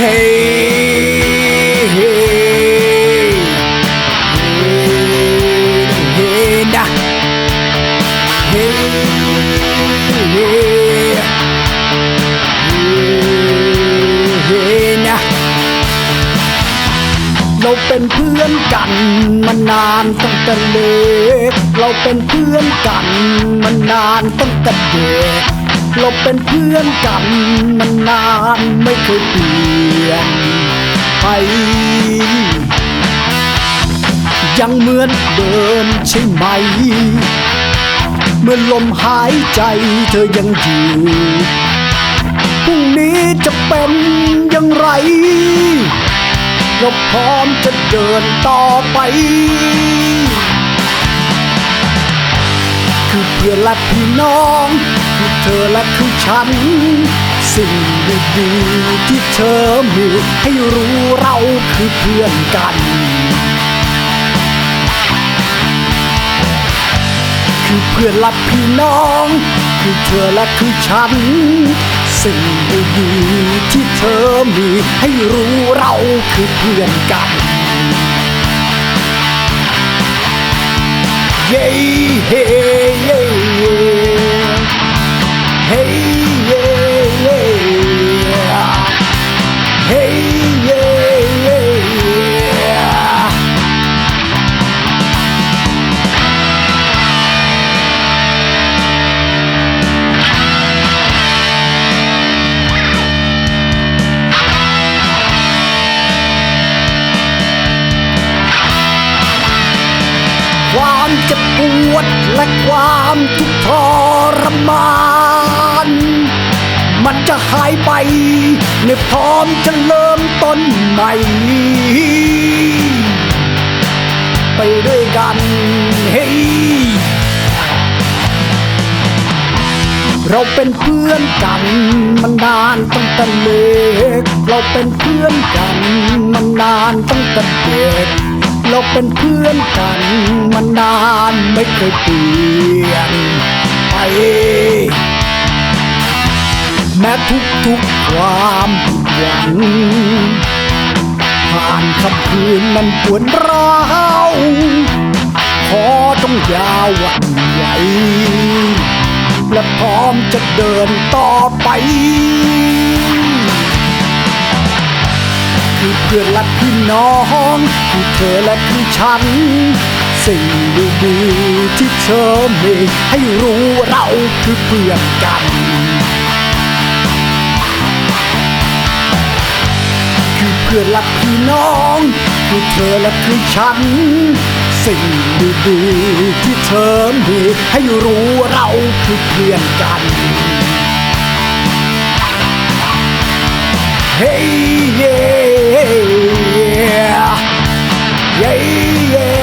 Hey, hey, hey, nah. Hey, hey, hey, nah. เราเป็นเพื่อนกันมานานตั้งแต่เล็กเราเป็นเพื่อนกันมานานตั้งแต่เด็ก เราเป็นเพื่อนกันมานนานไม่เคยเปลี่ยนไป ยังเหมือนเดิมใช่ไหม เมื่อลมหายใจเธอยังอยู่พรุ่งนี้จะเป็นอย่างไรเราพร้อมจะเดินต่อไป คือเพื่อนและพี่น้อง เธอและคือฉัน สิ่งดีๆที่เธอมีให้รู้เราคือเพื่อนกัน คือเพื่อนและพี่น้อง คือเธอและคือฉัน สิ่งดีๆที่เธอมีให้รู้เราคือเพื่อนกัน เย้เฮ้ เฮ้เย้เย้ความเจ็บปวดและความทุกข์ทรมาน มันจะหายไปเมื่อพร้อมจะเริ่มต้นใหม่ ไปด้วยกันเฮ้ยเราเป็นเพื่อนกันมานนานตั้งแต่เล็ก เราเป็นเพื่อนกันมานนานตั้งแต่เด็ก เราเป็นเพื่อนกันมานนานไม่เคยเปลี่ยนไป ทุกทุกๆความหวังผ่านคำคืนนั้นปวดร้าวขอต้องยาวันไหวและพร้อมจะเดินต่อไป คือเพื่อนและพี่น้องคือเธอและคือฉัน สิ่งดีๆที่เธอมีให้รู้เราคือเพื่อนกัน พื่อนรักพี่น้องคือเธอและคือฉัน สิ่งดีๆที่เธอมีให้รู้เราคือเพื่อนกัน Hey yeah yeah yeah yeah